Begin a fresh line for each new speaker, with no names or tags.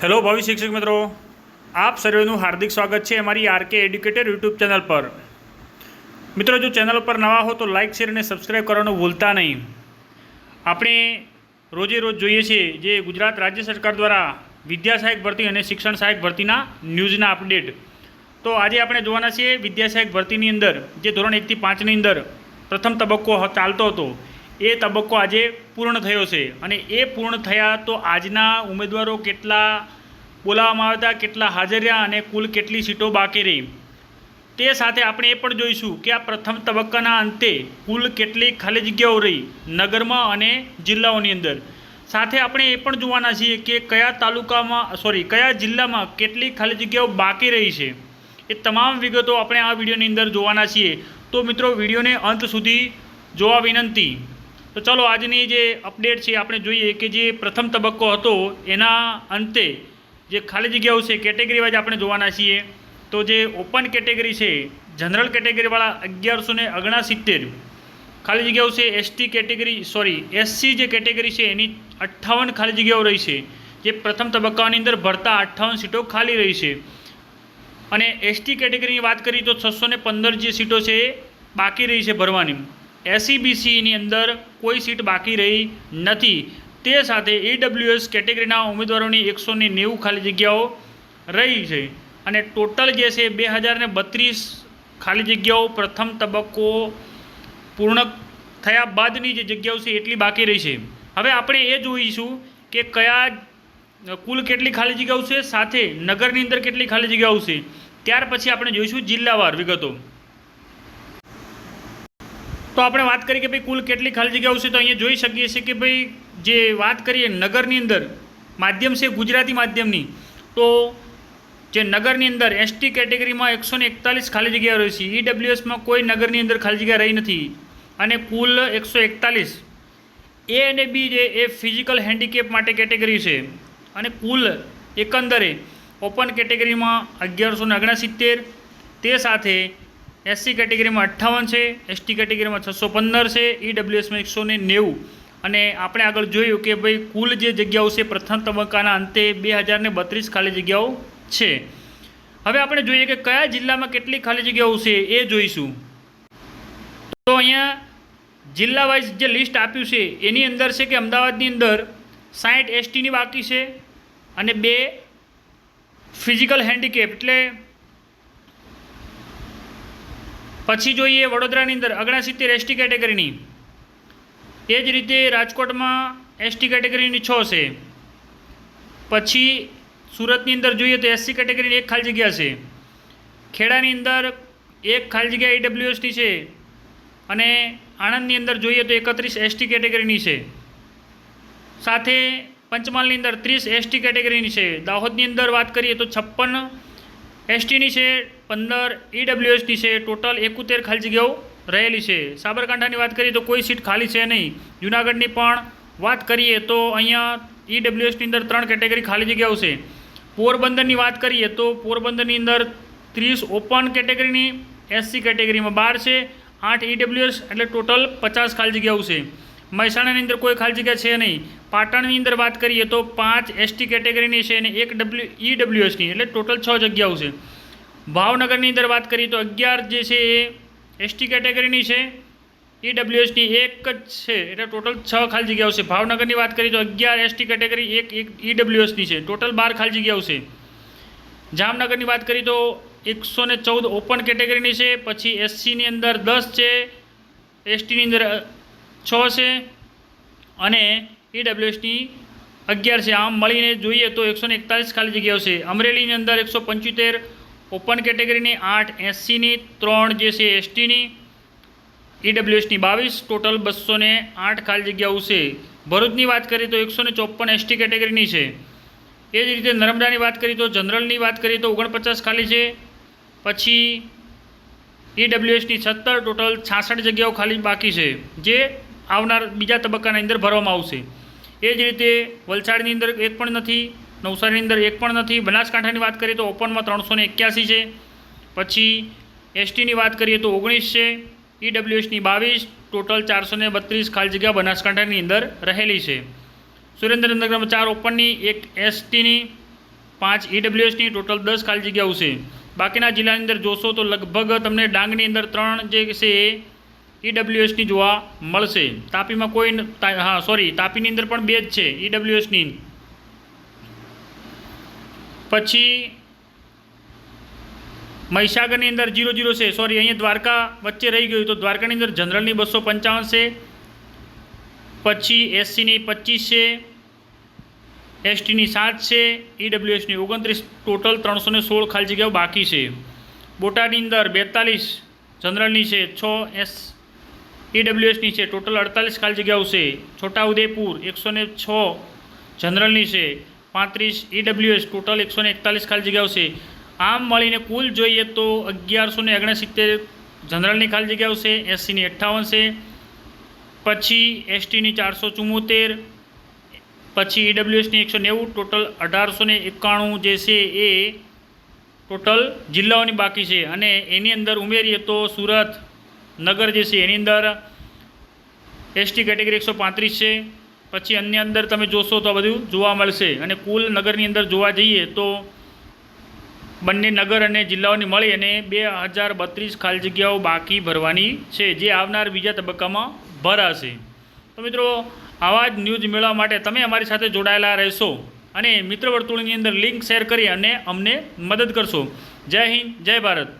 Hello ભાવિ શિક્ષક મિત્રો. આપ સર્વેનું હાર્દિક સ્વાગત છે અમારી આરકે એડ્યુકેટર યુટ્યુબ ચેનલ પર. મિત્રો, જો ચેનલ પર નવા હો તો લાઇક શેર અને સબસ્ક્રાઈબ કરવાનું ભૂલતા નહીં. આપણે રોજે રોજ જોઈએ છીએ જે ગુજરાત રાજ્ય સરકાર દ્વારા વિદ્યા સહાયક ભરતી અને શિક્ષણ સહાયક ભરતીના ન્યૂઝના અપડેટ. તો આજે આપણે જોવાના છીએ વિદ્યા સહાયક ભરતીની અંદર, જે ધોરણ એકથી પાંચની અંદર પ્રથમ તબક્કો ચાલતો હતો. એ તબક્કો આજે પૂર્ણ થયો છે. અને એ પૂર્ણ થયા તો આજના ઉમેદવારો કેટલા બોલાવવામાં આવ્યા હતા કેટલા હાજર રહ્યા અને કુલ કેટલી સીટો બાકી રહી. તે સાથે આપણે એ પણ જોઈશું કે આ પ્રથમ તબક્કાના અંતે કુલ કેટલી ખાલી જગ્યાઓ રહી નગરમાં અને જિલ્લાઓની અંદર. સાથે આપણે એ પણ જોવાના છીએ કે કયા તાલુકામાં સોરી કયા જિલ્લામાં કેટલી ખાલી જગ્યાઓ બાકી રહી છે. એ તમામ વિગતો આપણે આ વિડીયોની અંદર જોવાના છીએ. તો મિત્રો, વિડીયોને અંત સુધી જોવા વિનંતી. તો ચલો આજની જે અપડેટ છે, આપણે જોઈએ કે જે પ્રથમ તબક્કો હતો, એના અંતે જે ખાલી જગ્યાઓ છે કેટેગરી વાઇઝ આપણે જોવાના છીએ. તો જે ઓપન કેટેગરી છે, જનરલ કેટેગરીવાળા અગિયારસો ને ઓગણસિત્તેર. ખાલી જગ્યાઓ છે, એસટી કેટેગરી, સોરી, એસસી જે કેટેગરી છે, એની અઠ્ઠાવન ખાલી જગ્યાઓ રહી છે. જે પ્રથમ તબક્કાની અંદર ભરતા અઠ્ઠાવન સીટો ખાલી રહી છે. અને એસટી કેટેગરીની વાત કરીએ તો છસો ને પંદર જે સીટો છે, એ બાકી રહી છે ભરવાની. એસસીબીસીની અંદર કોઈ સીટ બાકી રહી નથી. તે સાથે ઈડબ્લ્યુએસ કેટેગરીના ઉમેદવારોની એકસો નેવું ખાલી જગ્યાઓ રહી છે અને ટોટલ જે છે બે હજાર ને બત્રીસ ખાલી જગ્યાઓ પ્રથમ તબક્કો પૂર્ણ થયા બાદની જે જગ્યાઓ છે એટલી બાકી રહી છે. હવે આપણે એ જોઈશું કે કયા કુલ કેટલી ખાલી જગ્યાઓ છે, સાથે નગરની અંદર કેટલી ખાલી જગ્યાઓ છે. ત્યાર પછી આપણે જોઈશું જિલ્લાવાર વિગતો. તો આપણે વાત કરીએ કે ભાઈ કુલ કેટલી ખાલી જગ્યાઓ છે તો અહીંયા જોઈ શકીએ છીએ કે ભાઈ જે વાત કરીએ નગરની અંદર, માધ્યમ છે ગુજરાતી માધ્યમની, તો જે નગરની અંદર એસટી કેટેગરીમાં એકસો ને એકતાલીસ ખાલી જગ્યાઓ રહી છે. ઈડબ્લ્યુએસમાં કોઈ નગરની અંદર ખાલી જગ્યા રહી નથી. અને કુલ એકસો એકતાલીસ. એ અને બી જે એ ફિઝિકલ હેન્ડીકેપ માટે કેટેગરી છે. અને કુલ એકંદરે ઓપન કેટેગરીમાં અગિયારસો ને ઓગણસિત્તેર. તે સાથે એસસી કેટેગરીમાં અઠ્ઠાવન છે એસટી કેટેગરીમાં છસો પંદર છે ઈડબ્લ્યુએસમાં એકસો ને નેવું. અને આપણે આગળ જોયું કે ભાઈ કુલ જે જગ્યાઓ છે, પ્રથમ તબક્કાના અંતે બે હજાર ને બત્રીસ ખાલી જગ્યાઓ છે. હવે આપણે જોઈએ કે કયા જિલ્લામાં કેટલી ખાલી જગ્યાઓ છે એ જોઈશું. તો અહીંયા જિલ્લા વાઇઝ જે લિસ્ટ આપ્યું છે, એની અંદર છે કે અમદાવાદની અંદર સાઠ એસટીની બાકી છે અને બે ફિઝિકલ હેન્ડીકેપ એટલે પછી જોઈએ વડોદરાની અંદર અગણસિત્તેર એસટી કેટેગરીની. એ જ રીતે રાજકોટમાં એસટી કેટેગરીની છ છે. પછી સુરતની અંદર જોઈએ તો એસસી કેટેગરીની એક ખાલી જગ્યા છે. ખેડાની અંદર એક ખાલી જગ્યા ઈડબ્લ્યુએસની છે અને આણંદની અંદર જોઈએ તો એકત્રીસ એસટી કેટેગરીની છે. સાથે પંચમહાલની અંદર ત્રીસ એસટી કેટેગરીની છે. દાહોદની અંદર વાત કરીએ તો છપ્પન એસટીની છે, પંદર ઈડબ્લ્યુએસની છે, ટોટલ એકોતેર ખાલી જગ્યાઓ રહેલી છે. સાબરકાંઠાની વાત કરીએ તો કોઈ સીટ ખાલી છે નહીં. જુનાગઢની પણ વાત કરીએ તો અહીંયા ઈડબ્લ્યુએસની અંદર ત્રણ કેટેગરી ખાલી જગ્યાઓ છે. પોરબંદરની વાત કરીએ તો પોરબંદરની અંદર ત્રીસ ઓપન કેટેગરીની એસસી કેટેગરીમાં બાર છે, આઠ ઈડબ્લ્યુએસ એટલે ટોટલ પચાસ ખાલી જગ્યાઓ છે. મહેસાણાની અંદર કોઈ ખાલી જગ્યા છે નહીં. પાટણની અંદર વાત કરીએ તો પાંચ એસટી કેટેગરીની છે અને એક ડબલ્યુ ઈડબ્લ્યુએસની એટલે ટોટલ છ જગ્યાઓ છે. ભાવનગરની અંદર વાત કરીએ તો અગિયાર જે છે એ એસટી કેટેગરીની છે. ઈડબ્લ્યુએસની એક જ છે. એટલે ટોટલ છ ખાલી જગ્યાઓ છે. ભાવનગરની વાત કરીએ તો અગિયાર એસટી કેટેગરી, એક એક ઈડબ્લ્યુએસની છે. ટોટલ બાર ખાલી જગ્યાઓ છે. જામનગરની વાત કરીએ તો એકસો ચૌદ ઓપન કેટેગરીની છે. પછી એસસીની અંદર દસ છે. એસટીની અંદર છ છે અને ઈડબ્લ્યુએસની અગિયાર છે. આમ મળીને જોઈએ તો એકસો એકતાલીસ ખાલી જગ્યાઓ છે. અમરેલીની અંદર એકસો પંચોતેર ઓપન કેટેગરીની આઠ એસસીની ત્રણ જે છે, એસટીની ઈડબ્લ્યુએસની બાવીસ ટોટલ બસો ને આઠ ખાલી જગ્યાઓ છે. ભરૂચની વાત કરીએ તો એકસો ને ચોપન એસટી કેટેગરીની છે. એ જ રીતે નર્મદાની વાત કરીએ તો જનરલની વાત કરીએ તો ઓગણપચાસ ખાલી છે. પછી ઈડબ્લ્યુએસની સત્તર ટોટલ છાસઠ જગ્યાઓ ખાલી બાકી છે. જે આવનાર બીજા તબક્કાની અંદર ભરવામાં આવશે. એ જ રીતે વલસાડની અંદર એક પણ નથી, નવસારીની અંદર એક પણ નથી. બનાસકાંઠાની વાત કરીએ તો ઓપનમાં ત્રણસો એક્યાસી છે. પછી એસટીની વાત કરીએ તો ઓગણીસ છે. ઈડબ્લ્યુએસની બાવીસ, ટોટલ ચારસો ને બત્રીસ ખાલી જગ્યા બનાસકાંઠાની અંદર રહેલી છે. સુરેન્દ્રનગરમાં ચાર ઓપનની, એક એસટીની, પાંચ ઈડબ્લ્યુએસની, ટોટલ દસ ખાલી જગ્યાઓ છે. બાકીના જિલ્લાની અંદર જોશો તો લગભગ તમને ડાંગની અંદર ત્રણ જે છે એ ઈડબ્લ્યુએસની જોવા મળશે. તાપીમાં કોઈ હા સોરી તાપીની અંદર પણ બે જ છે, ઈડબ્લ્યુએસની. પછી મહીસાગરની અંદર જીરો જીરો છે. સોરી અહીંયા દ્વારકા વચ્ચે રહી ગયું તો દ્વારકાની અંદર જનરલની બસો પંચાવન છે. પછી એસસીની પચીસ છે. એસટીની સાત છે. ઈડબ્લ્યુએસની ઓગણત્રીસ. ટોટલ ત્રણસો ને સોળ ખાલી જગ્યાઓ બાકી છે. બોટાદની અંદર બેતાલીસ જનરલની છે. છ એસ ઈડબ્લ્યુએસની છે. ટોટલ અડતાલીસ ખાલી જગ્યાઓ છે. છોટાઉદેપુર એકસો ને છ, જનરલની છે. પાંત્રીસ ઈડબ્લ્યુએસ ટોટલ એકસો ને એકતાલીસ ખાલી જગ્યાઓ છે. આમ મળીને કુલ જોઈએ તો અગિયારસો ને ઓગણસિત્તેર જનરલની ખાલી જગ્યાઓ છે. એસસીની અઠ્ઠાવન છે. પછી એસટીની ચારસો ચુમ્મોતેર પછી ઈડબ્લ્યુએસની એકસો નેવું, ટોટલ અઢારસો ને એકાણું જે છે એ ટોટલ જિલ્લાઓની બાકી છે. અને એની અંદર ઉમેરીએ તો સુરત નગર જે છે એની અંદર એસટી કેટેગરી એકસો પાંત્રીસ છે. પછી અન્ય અંદર તમે જોશો તો બધું જોવા મળશે. અને કુલ નગરની અંદર જોવા જઈએ તો બંને નગર અને જિલ્લાઓની મળી અને બે હજાર બત્રીસ ખાલી જગ્યાઓ બાકી ભરવાની છે, જે આવનાર બીજા તબક્કામાં ભરાશે. તો મિત્રો, આવા જ ન્યૂઝ મેળવવા માટે તમે અમારી સાથે જોડાયેલા રહેશો અને મિત્ર વર્તુળની અંદર લિંક શેર કરી અને અમને મદદ કરશો. જય હિન્દ, જય ભારત.